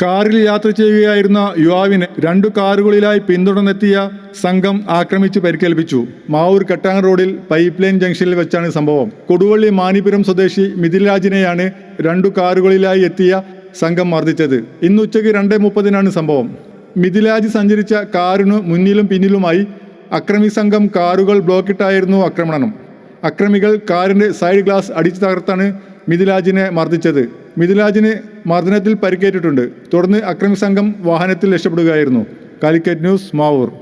കാറിൽ യാത്ര ചെയ്യുകയായിരുന്ന യുവാവിനെ രണ്ടു കാറുകളിലായി പിന്തുടർന്നെത്തിയ സംഘം ആക്രമിച്ചു പരിക്കേൽപ്പിച്ചു. മാവൂർ കെട്ടാൻ റോഡിൽ പൈപ്പ് ലൈൻ ജംഗ്ഷനിൽ വെച്ചാണ് സംഭവം. കൊടുവള്ളി മാനിപുരം സ്വദേശി മിഥിൽരാജിനെയാണ് രണ്ടു കാറുകളിലായി എത്തിയ സംഘം മർദ്ദിച്ചത്. ഇന്ന് ഉച്ചയ്ക്ക് രണ്ടേ മുപ്പതിനാണ് സംഭവം. മിഥിലാജ് സഞ്ചരിച്ച കാറിനു മുന്നിലും പിന്നിലുമായി അക്രമി സംഘം കാറുകൾ ബ്ലോക്കിട്ടായിരുന്നു ആക്രമണം. അക്രമികൾ കാറിന്റെ സൈഡ് ഗ്ലാസ് അടിച്ചു തകർത്താണ് മിഥിലാജിനെ മർദ്ദിച്ചത്. മിഥിലാജിന് മർദ്ദനത്തിൽ പരിക്കേറ്റിട്ടുണ്ട്. തുടർന്ന് അക്രമി സംഘം വാഹനത്തിൽ രക്ഷപ്പെടുകയായിരുന്നു. Calicut news Mavoor.